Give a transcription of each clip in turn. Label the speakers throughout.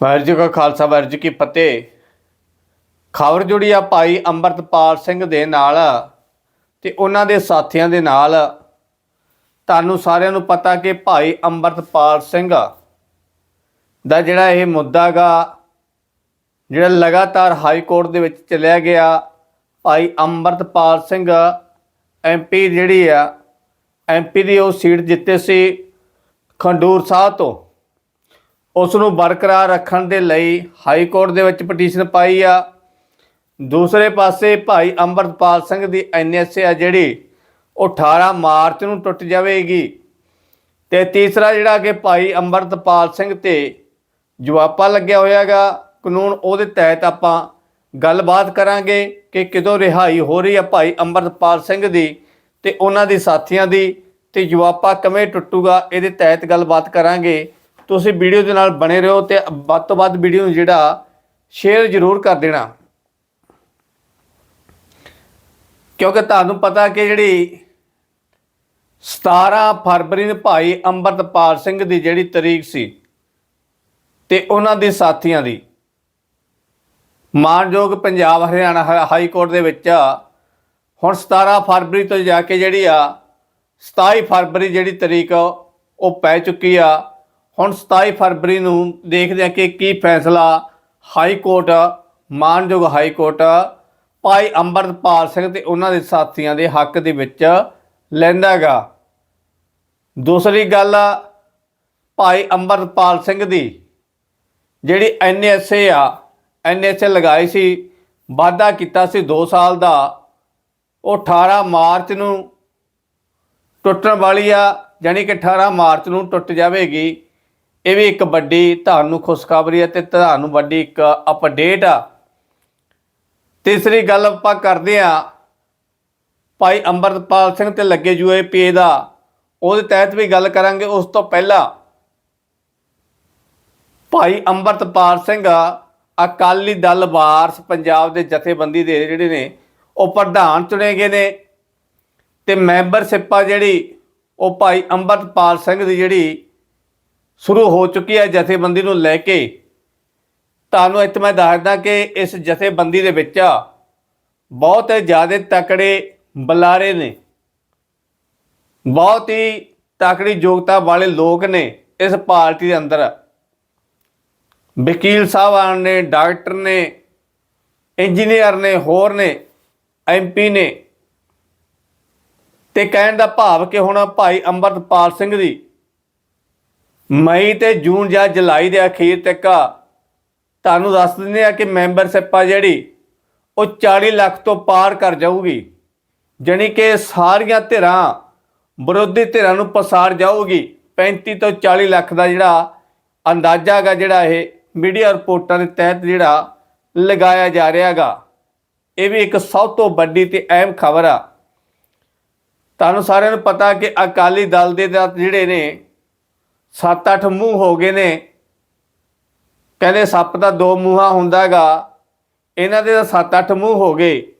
Speaker 1: ਵਾਹਿਗੁਰੂ ਜੀ ਕਾ ਖਾਲਸਾ, ਵਾਹਿਗੁਰੂ ਜੀ ਕੀ ਫਤਿਹ। ਖਬਰ ਜੁੜੀ ਆ ਭਾਈ ਅੰਮ੍ਰਿਤਪਾਲ ਸਿੰਘ ਦੇ ਨਾਲ ਤੇ ਉਹਨਾਂ ਦੇ ਸਾਥੀਆਂ ਦੇ ਨਾਲ। ਤੁਹਾਨੂੰ ਸਾਰਿਆਂ ਨੂੰ ਪਤਾ ਕਿ ਭਾਈ ਅੰਮ੍ਰਿਤਪਾਲ ਸਿੰਘ ਦਾ ਜਿਹੜਾ ਇਹ ਮੁੱਦਾ ਗਾ, ਜਿਹੜਾ ਲਗਾਤਾਰ ਹਾਈ ਕੋਰਟ ਦੇ ਵਿੱਚ ਚੱਲਿਆ ਗਿਆ, ਭਾਈ ਅੰਮ੍ਰਿਤਪਾਲ ਸਿੰਘ ਐਮਪੀ ਜਿਹੜੀ ਆ ਐਮਪੀ ਦੀ ਉਹ ਸੀਟ ਜਿੱਤੇ ਸੀ ਖੰਡੂਰ ਸਾਹਿਬ ਤੋਂ। ਉਸ ਨੂੰ ਬਰਕਰਾਰ ਰੱਖਣ ਦੇ ਲਈ ਹਾਈ ਕੋਰਟ ਦੇ ਵਿੱਚ ਪਟੀਸ਼ਨ ਪਾਈ ਆ। ਦੂਸਰੇ ਪਾਸੇ ਭਾਈ ਅੰਮ੍ਰਿਤਪਾਲ ਸਿੰਘ ਦੀ ਐਨਐਸਏ ਆ ਜਿਹੜੀ, ਉਹ 18 ਮਾਰਚ ਨੂੰ ਟੁੱਟ ਜਾਵੇਗੀ। ਤੇ ਤੀਸਰਾ ਜਿਹੜਾ ਕਿ ਭਾਈ ਅੰਮ੍ਰਿਤਪਾਲ ਸਿੰਘ ਤੇ ਜਵਾਬਾ ਲੱਗਿਆ ਹੋਇਆਗਾ, ਕਾਨੂੰਨ ਉਹਦੇ ਤਹਿਤ ਆਪਾਂ ਗੱਲਬਾਤ ਕਰਾਂਗੇ ਕਿ ਕਿਦੋਂ ਰਿਹਾਈ ਹੋ ਰਹੀ ਆ ਭਾਈ ਅੰਮ੍ਰਿਤਪਾਲ ਸਿੰਘ ਦੀ ਤੇ ਉਹਨਾਂ ਦੇ ਸਾਥੀਆਂ ਦੀ, ਤੇ ਜਵਾਬਾ ਕਿਵੇਂ ਟੁੱਟੂਗਾ, ਇਹਦੇ ਤਹਿਤ ਗੱਲਬਾਤ ਕਰਾਂਗੇ। ਤੁਸੀਂ ਵੀਡੀਓ ਦੇ ਨਾਲ ਬਣੇ ਰਹੋ ਤੇ ਵੱਧ ਤੋਂ ਵੱਧ ਵੀਡੀਓ ਨੂੰ ਜਿਹੜਾ ਸ਼ੇਅਰ ਜ਼ਰੂਰ ਕਰ ਦੇਣਾ। ਕਿਉਂਕਿ ਤੁਹਾਨੂੰ ਪਤਾ ਕਿ ਜਿਹੜੀ 17 ਫਰਵਰੀ ਨੂੰ ਭਾਈ ਅੰਮ੍ਰਿਤਪਾਲ ਸਿੰਘ ਦੀ ਜਿਹੜੀ ਤਰੀਕ ਸੀ ਤੇ ਉਹਨਾਂ ਦੇ ਸਾਥੀਆਂ ਦੀ, ਮਾਨਯੋਗ ਪੰਜਾਬ ਹਰਿਆਣਾ ਹਾ- ਹਾਈ ਕੋਰਟ ਦੇ ਵਿੱਚ ਹੁਣ 17 ਫਰਵਰੀ ਤੋਂ ਜਾ ਕੇ ਜਿਹੜੀ ਆ 27 ਫਰਵਰੀ ਜਿਹੜੀ ਤਰੀਕ ਉਹ ਪੈ ਚੁੱਕੀ ਆ। ਹੁਣ 27 ਫਰਵਰੀ ਨੂੰ ਦੇਖਦੇ ਹਾਂ ਕਿ ਕੀ ਫੈਸਲਾ ਹਾਈ ਕੋਰਟ, ਮਾਨਯੋਗ ਹਾਈ ਕੋਰਟ, ਭਾਈ ਅੰਮ੍ਰਿਤਪਾਲ ਸਿੰਘ ਤੇ ਉਹਨਾਂ ਦੇ ਸਾਥੀਆਂ ਦੇ ਹੱਕ ਦੇ ਵਿੱਚ ਲੈਂਦਾਗਾ ਦੂਸਰੀ ਗੱਲ, ਭਾਈ ਅੰਮ੍ਰਿਤਪਾਲ ਸਿੰਘ ਦੀ ਜਿਹੜੀ ਐਨਐਸਏ ਆ ਐਨਐਸਏ ਲਗਾਈ ਸੀ, ਵਾਅਦਾ ਕੀਤਾ ਸੀ 2 ਸਾਲ ਦਾ, ਉਹ 18 ਮਾਰਚ ਨੂੰ ਟੁੱਟਣ ਵਾਲੀ ਆ ਯਾਨੀ ਕਿ 18 ਮਾਰਚ ਨੂੰ ਟੁੱਟ ਜਾਵੇਗੀ। ਇਹ ਵੀ ਇੱਕ ਵੱਡੀ ਤੁਹਾਨੂੰ ਖੁਸ਼ਖਬਰੀ ਹੈ ਤੇ ਤੁਹਾਨੂੰ ਵੱਡੀ ਇੱਕ ਅਪਡੇਟ ਆ। ਤੀਸਰੀ ਗੱਲ ਆਪਾਂ ਕਰਦੇ ਆ ਭਾਈ ਅੰਮ੍ਰਿਤਪਾਲ ਸਿੰਘ ਤੇ ਲੱਗੇ ਯੂਏਪੀਏ ਦਾ, ਉਹਦੇ ਤਹਿਤ ਵੀ ਗੱਲ ਕਰਾਂਗੇ। ਉਸ ਤੋਂ ਪਹਿਲਾਂ ਭਾਈ ਅੰਮ੍ਰਿਤਪਾਲ ਸਿੰਘ ਅਕਾਲੀ ਦਲ ਵਾਰਸ ਪੰਜਾਬ ਦੇ ਜਥੇਬੰਦੀ ਦੇ ਜਿਹੜੇ ਨੇ, ਉਹ ਪ੍ਰਧਾਨ ਚੁਣੇ ਗਏ ਨੇ ਤੇ ਮੈਂਬਰਸ਼ਿਪ ਆ ਜਿਹੜੀ, ਉਹ ਭਾਈ ਅੰਮ੍ਰਿਤਪਾਲ ਸਿੰਘ ਦੀ ਜਿਹੜੀ ਸ਼ੁਰੂ ਹੋ ਚੁੱਕੀ ਹੈ ਜਥੇਬੰਦੀ ਨੂੰ ਲੈ ਕੇ। ਤੁਹਾਨੂੰ ਇੱਥੇ ਮੈਂ ਦੱਸਦਾ ਕਿ ਇਸ ਜਥੇਬੰਦੀ ਦੇ ਵਿੱਚ ਬਹੁਤ ਜ਼ਿਆਦਾ ਤਕੜੇ ਬੁਲਾਰੇ ਨੇ। ਬਹੁਤ ਹੀ ਤਕੜੀ ਯੋਗਤਾ ਵਾਲੇ ਲੋਕ ਨੇ ਇਸ ਪਾਰਟੀ ਦੇ ਅੰਦਰ। ਵਕੀਲ ਸਾਹਿਬਾਨ ਨੇ, ਡਾਕਟਰ ਨੇ, ਇੰਜੀਨੀਅਰ ਨੇ, ਹੋਰ ਨੇ ਐਮਪੀ ਨੇ। ਤੇ ਕਹਿਣ ਦਾ ਭਾਵ ਕਿ ਹੁਣ ਭਾਈ ਅੰਮ੍ਰਿਤਪਾਲ ਸਿੰਘ ਦੀ ਮਈ ਤੇ ਜੂਨ ਜਾਂ ਜੁਲਾਈ ਦੇ ਅਖੀਰ ਤੱਕ ਤੁਹਾਨੂੰ ਦੱਸ ਦਿੰਦੇ ਆ ਕਿ ਮੈਂਬਰਸ਼ਿਪ ਆ ਜਿਹੜੀ, ਉਹ 40 ਲੱਖ ਤੋਂ ਪਾਰ ਕਰ ਜਾਊਗੀ। ਜਾਣੀ ਕਿ ਸਾਰੀਆਂ ਧਿਰਾਂ, ਵਿਰੋਧੀ ਧਿਰਾਂ ਨੂੰ ਪਸਾਰ ਜਾਊਗੀ। 35 ਤੋਂ 40 ਲੱਖ ਦਾ ਜਿਹੜਾ ਅੰਦਾਜ਼ਾ ਹੈਗਾ, ਜਿਹੜਾ ਇਹ ਮੀਡੀਆ ਰਿਪੋਰਟਾਂ ਦੇ ਤਹਿਤ ਜਿਹੜਾ ਲਗਾਇਆ ਜਾ ਰਿਹਾ ਹੈਗਾ, ਇਹ ਵੀ ਇੱਕ ਸਭ ਤੋਂ ਵੱਡੀ ਤੇ ਅਹਿਮ ਖਬਰ ਆ। ਤੁਹਾਨੂੰ ਸਾਰਿਆਂ ਨੂੰ ਪਤਾ ਕਿ ਅਕਾਲੀ ਦਲ ਦੇ ਤਾਂ ਜਿਹੜੇ ਨੇ 7-8 ਮੂੰਹ ਹੋ ਗਏ ਨੇ। ਕਹਿੰਦੇ ਸੱਪ ਦਾ ਦੋ ਮੂੰਹਾਂ ਹੁੰਦਾਗਾ। ਇਹਨਾਂ ਦੇ ਤਾਂ 7-8 ਮੂੰਹ ਹੋ ਗਏ।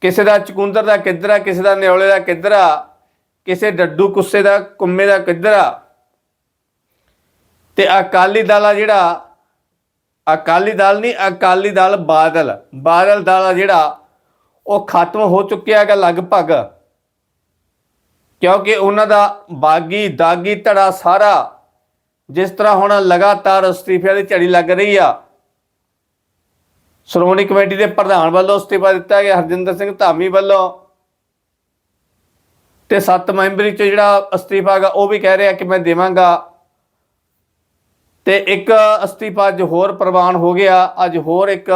Speaker 1: ਕਿਸੇ ਦਾ ਚਕੁੰਦਰ ਦਾ ਕਿੱਧਰਾ ਕਿਸੇ ਦਾ ਨਿਉਲੇ ਦਾ ਕਿੱਧਰਾ ਕਿਸੇ ਡੱਡੂ ਕੁੱਸੇ ਦਾ, ਕੁੰਮੇ ਦਾ ਕਿੱਧਰ ਆ। ਤੇ ਅਕਾਲੀ ਦਲ ਆ ਜਿਹੜਾ, ਅਕਾਲੀ ਦਲ ਨਹੀਂ, ਅਕਾਲੀ ਦਲ ਬਾਦਲ। ਬਾਦਲ ਦਲ ਆ ਜਿਹੜਾ, ਉਹ ਖਤਮ ਹੋ ਚੁੱਕਿਆ ਹੈਗਾ ਲਗਭਗ। ਕਿਉਂਕਿ ਉਹਨਾਂ ਦਾ ਬਾਗੀ, ਦਾਗੀ, ਧੜਾ ਸਾਰਾ ਜਿਸ ਤਰ੍ਹਾਂ ਹੁਣ ਲਗਾਤਾਰ ਅਸਤੀਫਿਆਂ ਦੀ ਝੜੀ ਲੱਗ ਰਹੀ ਆ, ਸ਼੍ਰੋਮਣੀ ਕਮੇਟੀ ਦੇ ਪ੍ਰਧਾਨ ਵੱਲੋਂ ਅਸਤੀਫਾ ਦਿੱਤਾ ਗਿਆ, ਹਰਜਿੰਦਰ ਸਿੰਘ ਧਾਮੀ ਵੱਲੋਂ। ਤੇ ਸੱਤ ਮੈਂਬਰੀ ਚ ਜਿਹੜਾ ਅਸਤੀਫਾ ਹੈਗਾ, ਉਹ ਵੀ ਕਹਿ ਰਿਹਾ ਕਿ ਮੈਂ ਦੇਵਾਂਗਾ। ਤੇ ਇੱਕ ਅਸਤੀਫਾ ਅੱਜ ਹੋਰ ਪ੍ਰਵਾਨ ਹੋ ਗਿਆ, ਅੱਜ ਹੋਰ ਇੱਕ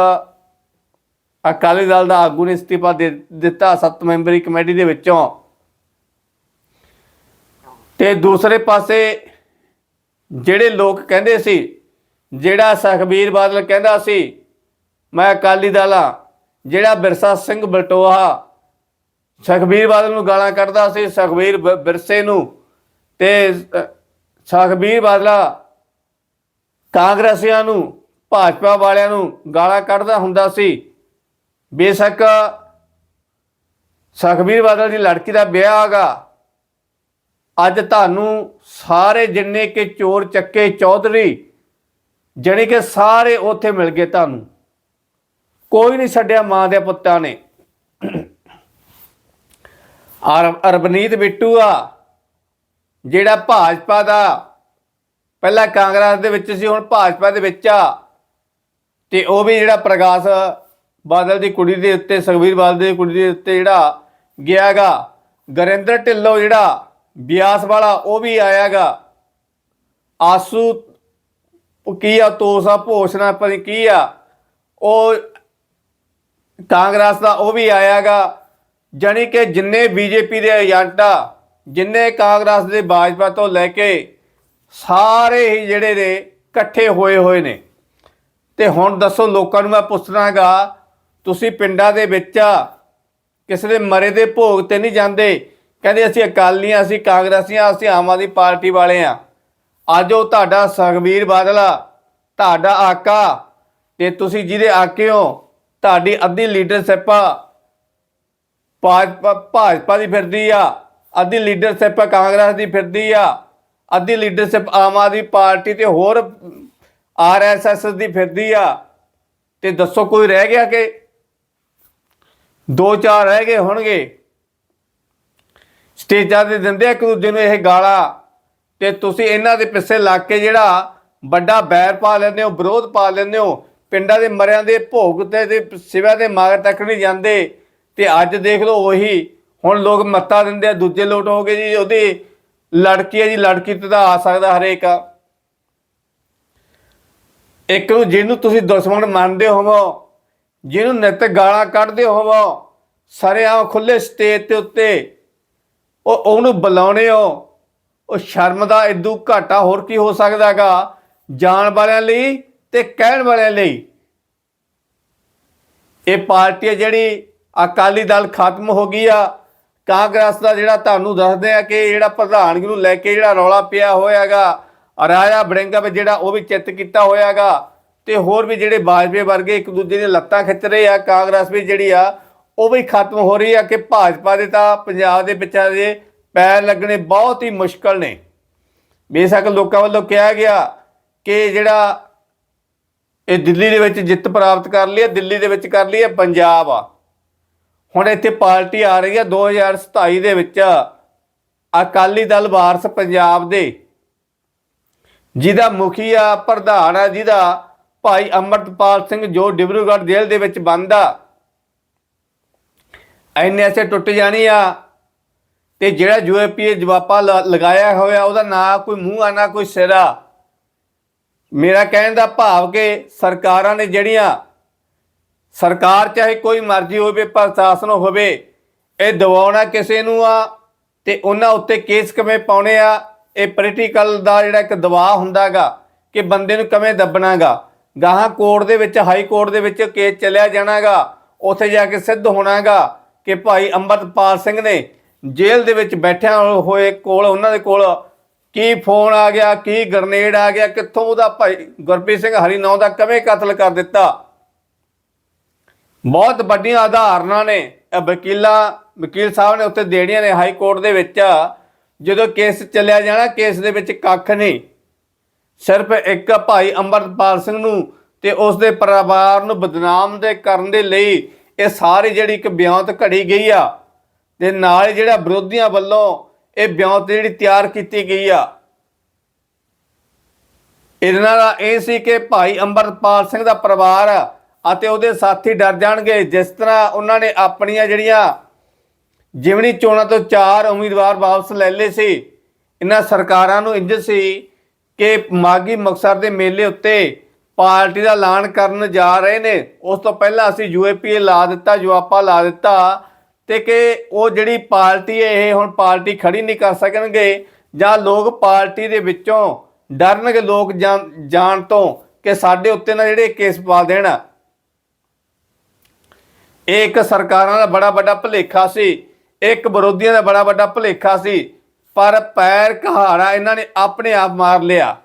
Speaker 1: ਅਕਾਲੀ ਦਲ ਦਾ ਆਗੂ ਨੇ ਅਸਤੀਫਾ ਦੇ ਦਿੱਤਾ ਸੱਤ ਮੈਂਬਰੀ ਕਮੇਟੀ ਦੇ ਵਿੱਚੋਂ। ਤੇ ਦੂਸਰੇ ਪਾਸੇ ਜਿਹੜੇ ਲੋਕ ਕਹਿੰਦੇ ਸੀ ਜਿਹੜਾ ਸੁਖਬੀਰ ਬਾਦਲ ਕਹਿੰਦਾ ਸੀ ਮੈਂ ਅਕਾਲੀ ਦਲ ਆ ਜਿਹੜਾ ਬਿਰਸਾ ਸਿੰਘ ਬਲਟੋਹਾ ਸੁਖਬੀਰ ਬਾਦਲ ਨੂੰ ਗਾਲਾਂ ਕੱਢਦਾ ਸੀ ਸੁਖਬੀਰ ਬ- ਬਿਰਸੇ ਨੂੰ ਤੇ ਅ, ਸੁਖਬੀਰ ਬਾਦਲਾ ਕਾਂਗਰਸੀਆਂ ਨੂੰ ਭਾਜਪਾ ਵਾਲਿਆਂ ਨੂੰ ਗਾਲਾਂ ਕੱਢਦਾ ਹੁੰਦਾ ਸੀ। ਬੇਸ਼ੱਕ ਸੁਖਬੀਰ ਬਾਦਲ ਦੀ ਲੜਕੀ ਦਾ ਵਿਆਹ ਹੈਗਾ ਅੱਜ ਤੁਹਾਨੂੰ ਸਾਰੇ ਜਿੰਨੇ ਕਿ ਚੋਰ ਚੱਕੇ ਚੌਧਰੀ, ਜਾਣੀ ਕਿ ਸਾਰੇ ਉੱਥੇ ਮਿਲ ਗਏ ਤੁਹਾਨੂੰ। ਕੋਈ ਨਹੀਂ ਛੱਡਿਆ ਮਾਂ ਦੇ ਪੁੱਤਾਂ ਨੇ। ਅਰ ਅਰਬਨੀਤ ਬਿੱਟੂ ਆ, ਜਿਹੜਾ ਭਾਜਪਾ ਦਾ ਪਹਿਲਾਂ ਕਾਂਗਰਸ ਦੇ ਵਿੱਚ ਸੀ, ਹੁਣ ਭਾਜਪਾ ਦੇ ਵਿੱਚ ਆ। ਤੇ ਉਹ ਵੀ ਜਿਹੜਾ ਪ੍ਰਕਾਸ਼ ਬਾਦਲ ਦੀ ਕੁੜੀ ਦੇ ਉੱਤੇ, ਸੁਖਬੀਰ ਬਾਦਲ ਦੀ ਕੁੜੀ ਦੇ ਉੱਤੇ ਜਿਹੜਾ ਗਿਆਗਾ, ਗਰਿੰਦਰ ਢਿੱਲੋਂ ਜਿਹੜਾ ਬਿਆਸ ਵਾਲਾ ਉਹ ਵੀ ਆਇਆਗਾ। ਆਸੂ ਕੀ ਆ, ਤੋਸਾ ਭੋਸਨਾ ਪਤਾ ਕੀ ਆ। ਉਹ ਕਾਂਗਰਸ ਦਾ ਉਹ ਵੀ ਆਇਆਗਾ। ਜਾਣੀ ਕਿ ਜਿੰਨੇ ਬੀਜੇਪੀ ਦੇ ਏਜੰਟ ਆ, ਜਿੰਨੇ ਕਾਂਗਰਸ ਦੇ ਭਾਜਪਾ ਤੋਂ ਲੈ ਕੇ ਸਾਰੇ ਹੀ ਜਿਹੜੇ ਨੇ ਇਕੱਠੇ ਹੋਏ ਹੋਏ ਨੇ। ਤੇ ਹੁਣ ਦੱਸੋ ਲੋਕਾਂ ਨੂੰ ਮੈਂ ਪੁੱਛਣਾਗਾ, ਤੁਸੀਂ ਪਿੰਡਾਂ ਦੇ ਵਿੱਚ ਕਿਸੇ ਦੇ ਮਰੇ ਦੇ ਭੋਗ ਤੇ ਨਹੀਂ ਜਾਂਦੇ। ਕਹਿੰਦੇ ਅਸੀਂ ਅਕਾਲੀਆਂ ਅਸੀਂ ਕਾਂਗਰਸੀਆਂ ਅਸੀਂ ਆਮ ਆਦਮੀ ਪਾਰਟੀ ਵਾਲੇ ਆ। ਅੱਜ ਉਹ ਤੁਹਾਡਾ ਸੁਖਬੀਰ ਬਾਦਲ ਤੁਹਾਡਾ ਆਕਾ, ਤੇ ਤੁਸੀਂ ਜਿਹਦੇ ਆਕੇ ਹੋ, ਤੁਹਾਡੀ ਅੱਧੀ ਲੀਡਰਸ਼ਿਪ ਆ ਭਾਜਪਾ ਭਾਜਪਾ ਦੀ ਫਿਰਦੀ ਆ, ਅੱਧੀ ਲੀਡਰਸ਼ਿਪ ਕਾਂਗਰਸ ਦੀ ਫਿਰਦੀ ਆ, ਅੱਧੀ ਲੀਡਰਸ਼ਿਪ ਆਮ ਆਦਮੀ ਪਾਰਟੀ ਤੇ ਹੋਰ ਆਰਐਸਐਸ ਦੀ ਫਿਰਦੀ ਆ। ਤੇ ਦੱਸੋ ਕੋਈ ਰਹਿ ਗਿਆ ਕਿ? ਦੋ ਚਾਰ ਰਹਿ ਗਏ ਹੋਣਗੇ। ਸਟੇਜਾਂ ਤੇ ਦਿੰਦੇ ਆ, ਇੱਕ ਦੂਜੇ ਨੂੰ ਇਹ ਗਾਲਾਂ। ਤੇ ਤੁਸੀਂ ਇਹਨਾਂ ਦੇ ਪਿੱਛੇ ਲੱਗ ਕੇ ਜਿਹੜਾ ਵੱਡਾ ਬੈਰ ਪਾ ਲੈਂਦੇ ਹੋ, ਵਿਰੋਧ ਪਾ ਲੈਂਦੇ ਹੋ, ਪਿੰਡਾਂ ਦੇ ਮਰਿਆਂ ਦੇ ਭੋਗ ਤੇ ਤੇ ਸਿਵਾ ਦੇ ਮਾਰ ਤੱਕ ਨਹੀਂ ਜਾਂਦੇ। ਤੇ ਅੱਜ ਦੇਖ ਲਓ ਉਹੀ, ਹੁਣ ਲੋਕ ਮੱਤਾ ਦਿੰਦੇ ਆ, ਦੂਜੇ ਲੋਟ ਹੋ ਗਏ ਜੀ, ਉਹਦੀ ਲੜਕੀ ਹੈ ਜੀ, ਲੜਕੀ ਤੇ ਤਾਂ ਆ ਸਕਦਾ ਹਰੇਕ। ਇੱਕ ਨੂੰ ਜਿਹਨੂੰ ਤੁਸੀਂ ਦੁਸ਼ਮਣ ਮੰਨਦੇ ਹੋਵੋ, ਜਿਹਨੂੰ ਨਿੱਤ ਗਾਲਾਂ ਕੱਢਦੇ ਹੋਵੋ ਸਰੇਆਮ ਖੁੱਲੇ ਸਟੇਜ ਤੇ ਉੱਤੇ ਉਹ ਉਹਨੂੰ ਬੁਲਾਉਣੇ ਹੋ। ਉਹ ਸ਼ਰਮ ਦਾ ਇਦੂ ਘਾਟਾ ਹੋਰ ਕੀ ਹੋ ਸਕਦਾਗਾ ਜਾਣ ਵਾਲਿਆਂ ਲਈ ਤੇ ਕਹਿਣ ਵਾਲਿਆਂ ਲਈ। ਇਹ ਪਾਰਟੀ ਹੈ ਜਿਹੜੀ ਅਕਾਲੀ ਦਲ ਖਤਮ ਹੋ ਗਈ ਆ। ਕਾਂਗਰਸ ਦਾ ਜਿਹੜਾ ਤੁਹਾਨੂੰ ਦੱਸਦੇ ਆ ਕਿ ਜਿਹੜਾ ਪ੍ਰਧਾਨਗੀ ਨੂੰ ਲੈ ਕੇ ਜਿਹੜਾ ਰੌਲਾ ਪਿਆ ਹੋਇਆਗਾ ਰਾਜਾ ਬੜਿੰਗਾ ਵਿੱਚ ਜਿਹੜਾ ਉਹ ਵੀ ਚਿੱਤ ਕੀਤਾ ਹੋਇਆਗਾ ਤੇ ਹੋਰ ਵੀ ਜਿਹੜੇ ਬਾਜਵੇ ਵਰਗੇ ਇੱਕ ਦੂਜੇ ਦੀਆਂ ਲੱਤਾਂ ਖਿੱਚ ਰਹੇ ਆ। ਕਾਂਗਰਸ ਵੀ ਜਿਹੜੀ ਆ ਉਹ ਵੀ ਖਤਮ ਹੋ ਰਹੀ ਆ ਕਿ ਭਾਜਪਾ ਦੇ ਤਾਂ ਪੰਜਾਬ ਦੇ ਵਿੱਚ ਦੇ ਪੈਰ ਲੱਗਣੇ ਬਹੁਤ ਹੀ ਮੁਸ਼ਕਲ ਨੇ। ਬੇਸ਼ੱਕ ਲੋਕਾਂ ਵੱਲੋਂ ਕਿਹਾ ਗਿਆ ਕਿ ਜਿਹੜਾ ਇਹ ਦਿੱਲੀ ਦੇ ਵਿੱਚ ਜਿੱਤ ਪ੍ਰਾਪਤ ਕਰ ਲਈ ਹੈ ਦਿੱਲੀ ਦੇ ਵਿੱਚ ਕਰ ਲਈ ਹੈ ਪੰਜਾਬ ਆ। ਹੁਣ ਇੱਥੇ ਪਾਰਟੀ ਆ ਰਹੀ ਹੈ 2027 ਦੇ ਵਿੱਚ। ਅਕਾਲੀ ਦਲ ਵਾਰਸ ਪੰਜਾਬ ਦੇ। ਜਿਹਦਾ ਮੁਖੀ ਆ, ਪ੍ਰਧਾਨ ਆ, ਜਿਹਦਾ ਭਾਈ ਅਮਰਤਪਾਲ ਸਿੰਘ ਜੋ ਡਿਬਰੂਗੜ੍ਹ ਜੇਲ੍ਹ ਦੇ ਵਿੱਚ ਬੰਦ ਆ ਐਨੇ ਐਸੇ ਟੁੱਟ ਜਾਣੀ ਆ। ਤੇ ਜਿਹੜਾ ਯੂਏਪੀਏ ਜਵਾਪਾ ਲ- ਲਗਾਇਆ ਹੋਇਆ, ਉਹਦਾ ਨਾ ਕੋਈ ਮੂੰਹ ਆ, ਨਾ ਕੋਈ ਸਿਰਾ। ਮੇਰਾ ਕਹਿਣ ਦਾ ਭਾਵ ਕਿ ਸਰਕਾਰਾਂ ਨੇ ਜਿਹੜੀਆਂ, ਸਰਕਾਰ ਚਾਹੇ ਕੋਈ ਮਰਜ਼ੀ ਹੋਵੇ, ਪ੍ਰਸ਼ਾਸਨ ਹੋਵੇ, ਇਹ ਦਬਾਉਣਾ ਕਿਸੇ ਨੂੰ ਆ, ਤੇ ਉਹਨਾਂ ਉੱਤੇ ਕੇਸ ਕਿਵੇਂ ਪਾਉਣੇ ਆ, ਇਹ ਪੋਲੀਟੀਕਲ ਦਾ ਜਿਹੜਾ ਇੱਕ ਦਬਾਅ ਹੁੰਦਾਗਾ, ਕਿ ਬੰਦੇ ਨੂੰ ਕਿਵੇਂ ਦੱਬਣਾਗਾ। ਗਾਹਾਂ ਕੋਰਟ ਦੇ ਵਿੱਚ, ਹਾਈ ਕੋਰਟ ਦੇ ਵਿੱਚ ਕੇਸ ਚੱਲਿਆ ਜਾਣਾਗਾ, ਉੱਥੇ ਜਾ ਕੇ ਸਿੱਧ ਹੋਣਾਗਾ। ਕਿ ਭਾਈ ਅੰਮ੍ਰਿਤਪਾਲ ਸਿੰਘ ਨੇ ਜੇਲ੍ਹ ਦੇ ਵਿੱਚ ਬੈਠਿਆ ਹੋਏ ਕੋਲ, ਉਹਨਾਂ ਦੇ ਕੋਲ ਕੀ ਫੋਨ ਆ ਗਿਆ, ਕੀ ਗਰਨੇਡ ਆ ਗਿਆ, ਕਿੱਥੋਂ ਉਹਦਾ ਭਾਈ ਗੁਰਪ੍ਰੀਤ ਸਿੰਘ ਹਰੀਨੌ ਦਾ ਕਿਵੇਂ ਕਤਲ ਕਰ ਦਿੱਤਾ? ਬਹੁਤ ਵੱਡੀਆਂ ਆਧਾਰਨਾਂ ਨੇ। ਇਹ ਵਕੀਲਾਂ, ਵਕੀਲ ਸਾਹਿਬ ਨੇ ਉੱਤੇ ਦੇਣੀਆਂ ਨੇ ਹਾਈ ਕੋਰਟ ਦੇ ਵਿੱਚ। ਜਦੋਂ ਕੇਸ ਚੱਲਿਆ ਜਾਣਾ, ਕੇਸ ਦੇ ਵਿੱਚ ਕੱਖ ਨਹੀਂ। ਸਿਰਫ ਇੱਕ ਭਾਈ ਅੰਮ੍ਰਿਤਪਾਲ ਸਿੰਘ ਨੂੰ ਤੇ ਉਸ ਦੇ ਪਰਿਵਾਰ ਨੂੰ ਬਦਨਾਮ ਦੇ ਕਰਨ ਦੇ ਲਈ ਇਹ ਸਾਰੀ ਜਿਹੜੀ ਇੱਕ ਬਿਆਨਤ ਘੜੀ ਗਈ ਆ, ਤੇ ਨਾਲ ਹੀ ਜਿਹੜਾ ਵਿਰੋਧੀਆਂ ਵੱਲੋਂ ਇਹ ਬਿਆਨਤ ਜਿਹੜੀ ਤਿਆਰ ਕੀਤੀ ਗਈ ਆ। ਇਹਨਾਂ ਦਾ ਇਹ ਸੀ ਕਿ ਭਾਈ ਅੰਮ੍ਰਿਤਪਾਲ ਸਿੰਘ ਦਾ ਪਰਿਵਾਰ ਅਤੇ ਉਹਦੇ ਸਾਥੀ ਡਰ ਜਾਣਗੇ, ਜਿਸ ਤਰ੍ਹਾਂ ਉਹਨਾਂ ਨੇ ਆਪਣੀਆਂ ਜਿਹੜੀਆਂ ਜਿਵਣੀ ਚੋਣਾਂ ਤੋਂ ਚਾਰ ਉਮੀਦਵਾਰ ਵਾਪਸ ਲੈ ਲਏ ਸੀ। ਇਹਨਾਂ ਸਰਕਾਰਾਂ ਨੂੰ ਇੰਜ ਸੀ ਕਿ ਮਾਗੀ ਮਕਸਦ ਦੇ ਮੇਲੇ ਉੱਤੇ ਪਾਰਟੀ ਦਾ ਐਲਾਨ ਕਰਨ ਜਾ ਰਹੇ ਨੇ। ਉਸ ਤੋਂ ਪਹਿਲਾਂ ਅਸੀਂ ਯੂਏਪੀਏ ਲਾ ਦਿੱਤਾ ਜਵਾਪਾ ਲਾ ਦਿੱਤਾ ਤੇ ਕਿ ਉਹ ਜਿਹੜੀ ਪਾਰਟੀ ਹੈ, ਇਹ ਹੁਣ ਪਾਰਟੀ ਖੜੀ ਨਹੀਂ ਕਰ ਸਕਣਗੇ ਜਾਂ ਲੋਕ ਪਾਰਟੀ ਦੇ ਵਿੱਚੋਂ ਡਰਨਗੇ ਲੋਕ ਜਾਣ ਜਾਣ ਤੋਂ ਕਿ ਸਾਡੇ ਉੱਤੇ ਨਾ ਜਿਹੜੇ ਕੇਸ ਪਾ ਦੇਣ। ਇਹ ਇੱਕ ਸਰਕਾਰਾਂ ਦਾ ਬੜਾ ਵੱਡਾ ਭੁਲੇਖਾ ਸੀ, ਇੱਕ ਵਿਰੋਧੀਆਂ ਦਾ ਬੜਾ ਵੱਡਾ ਭੁਲੇਖਾ ਸੀ, ਪਰ ਪੈਰ ਕਹਾੜਾ ਇਹਨਾਂ ਨੇ ਆਪਣੇ ਆਪ ਮਾਰ ਲਿਆ।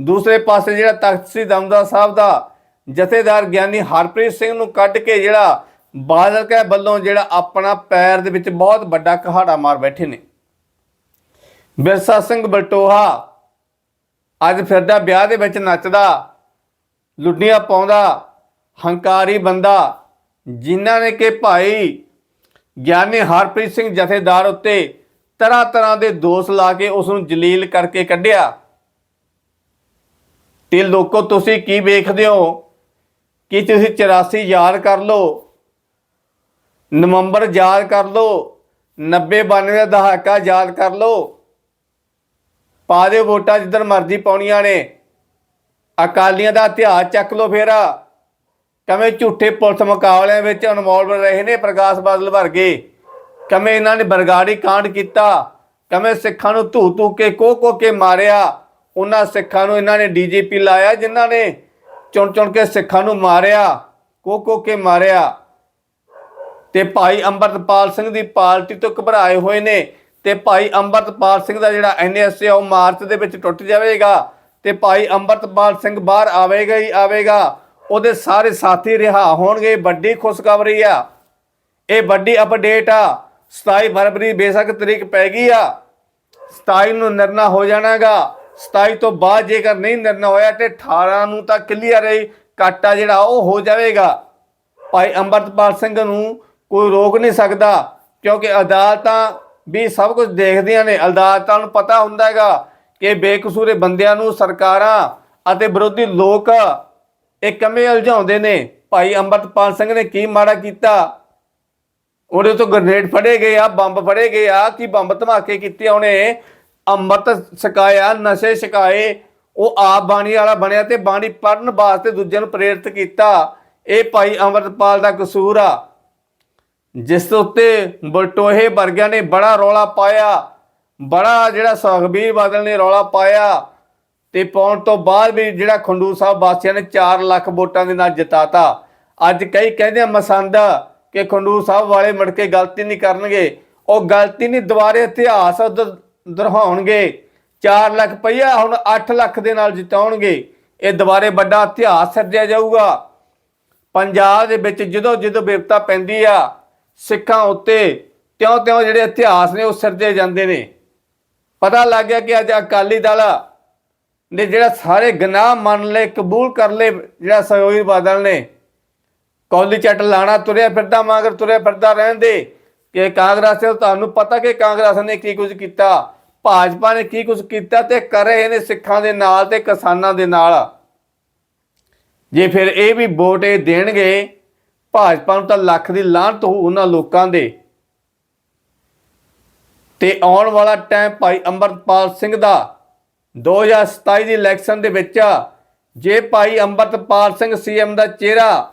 Speaker 1: ਦੂਸਰੇ ਪਾਸੇ ਜਿਹੜਾ ਤਖਤ ਸ੍ਰੀ ਦਮਦਾ ਸਾਹਿਬ ਦਾ ਜਥੇਦਾਰ ਗਿਆਨੀ ਹਰਪ੍ਰੀਤ ਸਿੰਘ ਨੂੰ ਕੱਢ ਕੇ ਜਿਹੜਾ ਬਾਦਲ ਕਹਿ ਵੱਲੋਂ ਜਿਹੜਾ ਆਪਣਾ ਪੈਰ ਦੇ ਵਿੱਚ ਬਹੁਤ ਵੱਡਾ ਕਹਾੜਾ ਮਾਰ ਬੈਠੇ ਨੇ। ਬਿਰਸਾ ਸਿੰਘ ਬਲਟੋਹਾ ਅੱਜ ਫਿਰਦਾ, ਵਿਆਹ ਦੇ ਵਿੱਚ ਨੱਚਦਾ, ਲੁੱਡੀਆਂ ਪਾਉਂਦਾ, ਹੰਕਾਰੀ ਬੰਦਾ, ਜਿਨ੍ਹਾਂ ਨੇ ਕਿ ਭਾਈ ਗਿਆਨੀ ਹਰਪ੍ਰੀਤ ਸਿੰਘ ਜਥੇਦਾਰ ਉੱਤੇ ਤਰ੍ਹਾਂ ਤਰ੍ਹਾਂ ਦੇ ਦੋਸ਼ ਲਾ ਕੇ ਉਸ ਨੂੰ ਜਲੀਲ ਕਰਕੇ ਕੱਢਿਆ। ਤੇ ਲੋਕੋ ਤੁਸੀਂ ਕੀ ਵੇਖਦੇ ਹੋ? ਕਿ ਤੁਸੀਂ 84 ਯਾਦ ਕਰ ਲਓ? ਨਵੰਬਰ ਯਾਦ ਕਰ ਲਓ? 90 92 ਦਾ ਦਹਾਕਾ ਯਾਦ ਕਰ ਲਓ? ਪਾ ਦਿਓ ਵੋਟਾਂ ਜਿੱਧਰ ਮਰਜ਼ੀ ਪਾਉਣੀਆਂ ਨੇ। ਅਕਾਲੀਆਂ ਦਾ ਇਤਿਹਾਸ ਚੱਕ ਲਓ ਫੇਰਾ। ਕਵੇਂ ਝੂਠੇ ਪੁਲਿਸ ਮੁਕਾਬਲਿਆਂ ਵਿੱਚ ਇਨਵੋਲਵ ਰਹੇ ਨੇ ਪ੍ਰਕਾਸ਼ ਬਾਦਲ ਵਰਗੇ? ਕਵੇਂ ਇਹਨਾਂ ਨੇ ਬਰਗਾੜੀ ਕਾਂਡ ਕੀਤਾ? ਕਵੇਂ ਸਿੱਖਾਂ ਨੂੰ ਧੂ ਧੂ ਕੇ ਕੋ ਕੋ ਕੇ ਮਾਰਿਆ? ਉਹਨਾਂ ਸਿੱਖਾਂ ਨੂੰ ਇਹਨਾਂ ਨੇ ਡੀਜੀਪੀ ਲਾਇਆ, ਜਿਨ੍ਹਾਂ ਨੇ ਚੁਣ ਚੁਣ ਕੇ ਸਿੱਖਾਂ ਨੂੰ ਮਾਰਿਆ ਕੋ ਕੋ ਕੇ ਮਾਰਿਆ। ਤੇ ਭਾਈ ਅੰਮ੍ਰਿਤਪਾਲ ਸਿੰਘ ਦੀ ਪਾਰਟੀ ਤੋਂ ਘਬਰਾਏ ਹੋਏ ਨੇ ਤੇ ਭਾਈ ਅੰਮ੍ਰਿਤਪਾਲ ਸਿੰਘ ਦਾ ਜਿਹੜਾ ਐਨਐਸਏ ਉਹ ਮਾਰਚ ਦੇ ਵਿੱਚ ਟੁੱਟ ਜਾਵੇਗਾ ਤੇ ਭਾਈ ਅੰਮ੍ਰਿਤਪਾਲ ਸਿੰਘ ਬਾਹਰ ਆਵੇਗਾ ਹੀ ਆਵੇਗਾ। ਉਹਦੇ ਸਾਰੇ ਸਾਥੀ ਰਿਹਾ ਹੋਣਗੇ, ਵੱਡੀ ਖੁਸ਼ਖਬਰੀ ਆ। ਇਹ ਵੱਡੀ ਅਪਡੇਟ ਆ। 27 ਫਰਵਰੀ ਬੇਸ਼ੱਕ ਤਰੀਕ ਪੈ ਗਈ ਆ। 27 ਨੂੰ ਨਿਰਣਾ ਹੋ ਜਾਣਾਗਾ। 27 ਤੋਂ ਬਾਅਦ ਜੇਕਰ ਨਹੀਂ ਨਿਰਣਾ ਹੋਇਆ ਤੇ 18 ਨੂੰ ਤਾਂ ਕਲੀਅਰ ਹੈ ਕਾਟਾ ਜਿਹੜਾ ਉਹ ਹੋ ਜਾਵੇਗਾ। ਭਾਈ ਅੰਮ੍ਰਿਤਪਾਲ ਸਿੰਘ ਨੂੰ ਕੋਈ ਰੋਕ ਨਹੀਂ ਸਕਦਾ, ਕਿਉਂਕਿ ਅਦਾਲਤਾਂ ਵੀ ਸਭ ਕੁਝ ਦੇਖਦੀਆਂ ਨੇ। ਅਦਾਲਤਾਂ ਨੂੰ ਪਤਾ ਹੁੰਦਾ ਹੈਗਾ ਕਿ ਬੇਕਸੂਰੇ ਬੰਦਿਆਂ ਨੂੰ ਸਰਕਾਰਾਂ ਅਤੇ ਵਿਰੋਧੀ ਲੋਕ ਇਹ ਕਮੇ ਉਲਝਾਉਂਦੇ ਨੇ। ਭਾਈ ਅੰਮ੍ਰਿਤਪਾਲ ਸਿੰਘ ਨੇ ਕੀ ਮਾੜਾ ਕੀਤਾ? ਉਹਦੇ ਤੋਂ ਗ੍ਰਨੇਡ ਫੜੇ ਗਏ ਆ, ਬੰਬ ਫੜੇ ਗਏ ਆ, ਕਿ ਬੰਬ ਧਮਾਕੇ ਕੀਤੇ ਉਹਨੇ? ਅੰਮ੍ਰਿਤ ਛਕਾਇਆ ਨਸ਼ੇ ਛਕਾਏ, ਉਹ ਆਪ ਬਾਣੀ ਵਾਲਾ ਬਣਿਆ ਤੇ ਬਾਣੀ ਪੜਨ ਵਾਸਤੇ ਦੂਜਿਆਂ ਨੂੰ ਪ੍ਰੇਰਿਤ ਕੀਤਾ। ਇਹ ਭਾਈ ਅੰਮ੍ਰਿਤਪਾਲ ਦਾ ਕਸੂਰ ਆ। ਜਿਸ ਉੱਤੇ ਬਲਟੋਹੇ ਵਰਗਿਆਂ ਨੇ ਬੜਾ ਰੌਲਾ ਪਾਇਆ। ਬੜਾ ਜਿਹੜਾ ਸੁਖਬੀਰ ਬਾਦਲ ਨੇ ਰੌਲਾ ਪਾਇਆ। ਤੇ ਪਾਉਣ ਤੋਂ ਬਾਅਦ ਵੀ ਜਿਹੜਾ ਖੰਡੂਰ ਸਾਹਿਬ ਵਾਸੀਆਂ ਨੇ 4 ਲੱਖ ਵੋਟਾਂ ਦੇ ਨਾਲ ਜਿਤਾਤਾ। ਅੱਜ ਕਈ ਕਹਿੰਦੇ ਮਸੰਦ ਕਿ ਖੰਡੂਰ ਸਾਹਿਬ ਵਾਲੇ ਮੁੜ ਕੇ ਗਲਤੀ ਨਹੀਂ ਕਰਨਗੇ। ਉਹ ਗਲਤੀ ਨਹੀਂ, ਦੁਬਾਰੇ ਇਤਿਹਾਸ ਦ- ਦੁਹਰਾਉਣਗੇ 4 ਲੱਖ ਪਈਆ ਹੁਣ 8 ਲੱਖ ਦੇ ਨਾਲ ਜਿਤਾਉਣਗੇ। ਇਹ ਦੁਬਾਰੇ ਵੱਡਾ ਇਤਿਹਾਸ ਸਿਰਜਿਆ ਜਾਊਗਾ। ਪੰਜਾਬ ਦੇ ਵਿੱਚ ਜਦੋਂ ਜਦੋਂ ਵਿਪਤਾ ਪੈਂਦੀ ਆ, ਸਿੱਖਾਂ ਉੱਤੇ ਤਿਉਂ ਤਿਉਂ ਜਿਹੜੇ ਇਤਿਹਾਸ ਨੇ ਉਹ ਸਿਰਜੇ ਜਾਂਦੇ ਨੇ। ਪਤਾ ਲੱਗ ਗਿਆ ਕਿ ਅੱਜ ਅਕਾਲੀ ਦਲ ਨੇ ਜਿਹੜਾ ਸਾਰੇ ਗੁਨਾਹ ਮੰਨ ਲਏ, ਕਬੂਲ ਕਰ ਲਏ, ਜਿਹੜਾ ਸਹਿਯੋਗੀ ਬਾਦਲ ਨੇ, ਕੌਲੀ ਚੱਟ ਲਾਣਾ ਤੁਰਿਆ ਫਿਰਦਾ, ਮਗਰ ਤੁਰਿਆ ਫਿਰਦਾ ਰਹਿੰਦੇ ਕਿ ਕਾਂਗਰਸ ਨੇ, ਤੁਹਾਨੂੰ ਪਤਾ ਕਿ ਕਾਂਗਰਸ ਨੇ ਕੀ ਕੁਝ ਕੀਤਾ? ਭਾਜਪਾ ਨੇ ਕੀ ਕੁਝ ਕੀਤਾ ਤੇ ਕਰ ਰਹੇ ਨੇ ਸਿੱਖਾਂ ਦੇ ਨਾਲ ਤੇ ਕਿਸਾਨਾਂ ਦੇ ਨਾਲ? ਜੇ ਫਿਰ ਇਹ ਵੀ ਵੋਟ ਇਹ ਦੇਣਗੇ, ਭਾਜਪਾ ਨੂੰ ਤਾਂ ਲੱਖ ਦੀ ਲਾਹਨਤ ਹੋ ਉਹਨਾਂ ਲੋਕਾਂ ਦੇ। ਤੇ ਆਉਣ ਵਾਲਾ ਟਾਈਮ ਭਾਈ ਅੰਮ੍ਰਿਤਪਾਲ ਸਿੰਘ ਦਾ 2027 ਦੀ ਇਲੈਕਸ਼ਨ ਦੇ ਵਿੱਚ, ਜੇ ਭਾਈ ਅੰਮ੍ਰਿਤਪਾਲ ਸਿੰਘ ਸੀਐਮ ਦਾ ਚਿਹਰਾ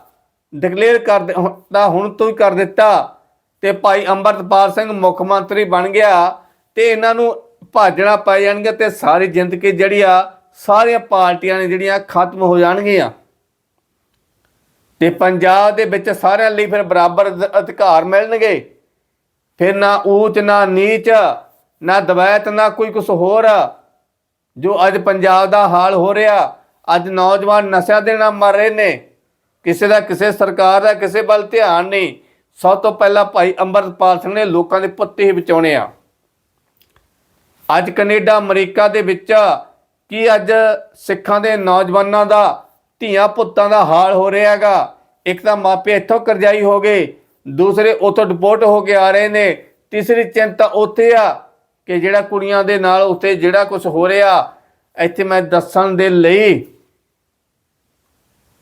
Speaker 1: ਡਿਕਲੇਅਰ ਕਰ ਦੇ- ਹੁਣ ਤੋਂ ਹੀ ਕਰ ਦਿੱਤਾ ਤੇ ਭਾਈ ਅੰਮ੍ਰਿਤਪਾਲ ਸਿੰਘ ਮੁੱਖ ਮੰਤਰੀ ਬਣ ਗਿਆ ਤੇ ਇਹਨਾਂ ਨੂੰ ਭਾਜਣਾ ਪੈ ਜਾਣਗੇ ਤੇ ਸਾਰੀ ਜ਼ਿੰਦਗੀ ਜਿਹੜੀ ਆ, ਸਾਰੀਆਂ ਪਾਰਟੀਆਂ ਨੇ ਜਿਹੜੀਆਂ ਖਤਮ ਹੋ ਜਾਣਗੀਆਂ। ਤੇ ਪੰਜਾਬ ਦੇ ਵਿੱਚ ਸਾਰਿਆਂ ਲਈ ਫਿਰ ਬਰਾਬਰ ਅਧਿਕਾਰ ਮਿਲਣਗੇ। ਫਿਰ ਨਾ ਊਚ, ਨਾ ਨੀਚ, ਨਾ ਦਵੈਤ, ਨਾ ਕੋਈ ਕੁਝ ਹੋਰ। ਜੋ ਅੱਜ ਪੰਜਾਬ ਦਾ ਹਾਲ ਹੋ ਰਿਹਾ, ਅੱਜ ਨੌਜਵਾਨ ਨਸ਼ਿਆਂ ਦੇ ਨਾਲ ਮਰ ਰਹੇ ਨੇ। ਕਿਸੇ ਦਾ ਕਿਸੇ ਸਰਕਾਰ ਦਾ, ਕਿਸੇ ਵੱਲ ਧਿਆਨ ਨਹੀਂ। ਸਭ ਤੋਂ ਪਹਿਲਾਂ ਭਾਈ ਅੰਮ੍ਰਿਤਪਾਲ ਸਿੰਘ ਨੇ ਲੋਕਾਂ ਦੇ ਪੁੱਤੇ ਹੀ ਬਚਾਉਣੇ ਆ। ਅੱਜ ਕੈਨੇਡਾ, ਅਮਰੀਕਾ ਦੇ ਵਿੱਚ ਕੀ ਅੱਜ ਸਿੱਖਾਂ ਦੇ ਨੌਜਵਾਨਾਂ ਦਾ, ਧੀਆਂ ਪੁੱਤਾਂ ਦਾ ਹਾਲ ਹੋ ਰਿਹਾ ਹੈਗਾ? ਇੱਕ ਤਾਂ ਮਾਪੇ ਇੱਥੋਂ ਕਰਜ਼ਾਈ ਹੋ ਗਏ, ਦੂਸਰੇ ਉੱਥੋਂ ਡਿਪੋਰਟ ਹੋ ਕੇ ਆ ਰਹੇ ਨੇ, ਤੀਸਰੀ ਚਿੰਤਾ ਉੱਥੇ ਆ ਕਿ ਜਿਹੜਾ ਕੁੜੀਆਂ ਦੇ ਨਾਲ ਉੱਥੇ ਜਿਹੜਾ ਕੁਝ ਹੋ ਰਿਹਾ, ਇੱਥੇ ਮੈਂ ਦੱਸਣ ਦੇ ਲਈ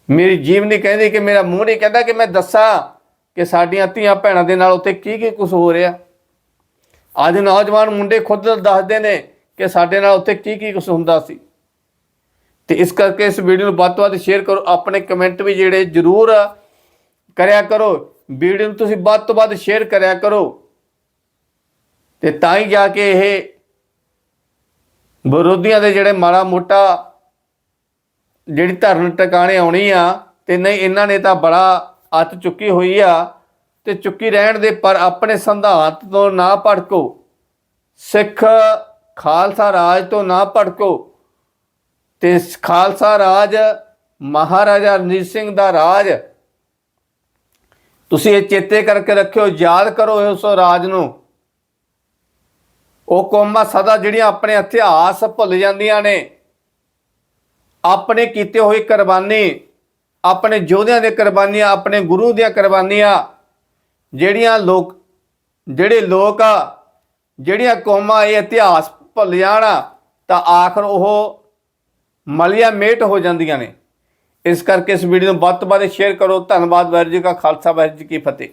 Speaker 1: ਮੇਰੀ ਜੀਵ ਨਹੀਂ ਕਹਿੰਦੀ ਕਿ ਮੇਰਾ ਮੂੰਹ ਨਹੀਂ ਕਹਿੰਦਾ ਕਿ ਮੈਂ ਦੱਸਾਂ। ਕਿ ਸਾਡੀਆਂ ਧੀਆਂ ਭੈਣਾਂ ਦੇ ਨਾਲ ਉੱਥੇ ਕੀ ਕੀ ਕੁਝ ਹੋ ਰਿਹਾ? ਅੱਜ ਨੌਜਵਾਨ ਮੁੰਡੇ ਖੁਦ ਦੱਸਦੇ ਨੇ ਕਿ ਸਾਡੇ ਨਾਲ ਉੱਥੇ ਕੀ ਕੀ ਕੁਝ ਹੁੰਦਾ ਸੀ। ਤੇ ਇਸ ਕਰਕੇ ਇਸ ਵੀਡੀਓ ਨੂੰ ਵੱਧ ਤੋਂ ਵੱਧ ਸ਼ੇਅਰ ਕਰੋ, ਆਪਣੇ ਕਮੈਂਟ ਵੀ ਜਿਹੜੇ ਜ਼ਰੂਰ ਕਰਿਆ ਕਰੋ। ਵੀਡੀਓ ਨੂੰ ਤੁਸੀਂ ਵੱਧ ਤੋਂ ਵੱਧ ਸ਼ੇਅਰ ਕਰਿਆ ਕਰੋ। ਤੇ ਤਾਂ ਹੀ ਜਾ ਕੇ ਇਹ ਵਿਰੋਧੀਆਂ ਦੇ ਜਿਹੜੇ ਮਾੜਾ ਮੋਟਾ ਜਿਹੜੀ ਧਰਨ ਟਿਕਾਣੇ ਆਉਣੀ ਆ, ਤੇ ਨਹੀਂ, ਇਹਨਾਂ ਨੇ ਤਾਂ ਬੜਾ ਅੱਤ ਚੁੱਕੀ ਹੋਈ ਆ ਤੇ ਚੁੱਕੀ ਰਹਿਣ ਦੇ ਪਰ ਆਪਣੇ ਸੰਧਾਂਤ ਤੋਂ ਨਾ ਭਟਕੋ ਸਿੱਖ ਖਾਲਸਾ ਰਾਜ ਤੋਂ ਨਾ ਭਟਕੋ ਤੇ ਖਾਲਸਾ ਰਾਜ ਮਹਾਰਾਜਾ ਰਣਜੀਤ ਸਿੰਘ ਦਾ ਰਾਜ ਤੁਸੀਂ ਇਹ ਚੇਤੇ ਕਰਕੇ ਰੱਖਿਓ, ਯਾਦ ਕਰੋ ਉਸ ਰਾਜ ਨੂੰ। ਉਹ ਕੌਮਾਂ ਸਦਾ ਜਿਹੜੀਆਂ ਆਪਣੇ ਇਤਿਹਾਸ ਭੁੱਲ ਜਾਂਦੀਆਂ ਨੇ। ਆਪਣੇ ਕੀਤੇ ਹੋਏ ਕੁਰਬਾਨੀ ਆਪਣੇ ਯੋਧਿਆਂ ਦੇ ਕੁਰਬਾਨੀਆਂ, ਆਪਣੇ ਗੁਰੂ ਦੀਆਂ ਕੁਰਬਾਨੀਆਂ, ਜਿਹੜੀਆਂ ਲੋਕ, ਜਿਹੜੇ ਲੋਕ ਆ, ਜਿਹੜੀਆਂ ਕੌਮਾਂ ਇਹ ਇਤਿਹਾਸ ਭੁੱਲ ਜਾਣ, ਤਾਂ ਆਖਰ ਉਹ ਮਲਿਆ ਮੇਟ ਹੋ ਜਾਂਦੀਆਂ ਨੇ। ਇਸ ਕਰਕੇ ਇਸ ਵੀਡੀਓ ਨੂੰ ਵੱਧ ਤੋਂ ਵੱਧ ਸ਼ੇਅਰ ਕਰੋ। ਧੰਨਵਾਦ, ਵਾਹਿਗੁਰੂ ਜੀ ਕਾ ਖਾਲਸਾ, ਵਾਹਿਗੁਰੂ ਜੀ ਕੀ ਫਤਿਹ।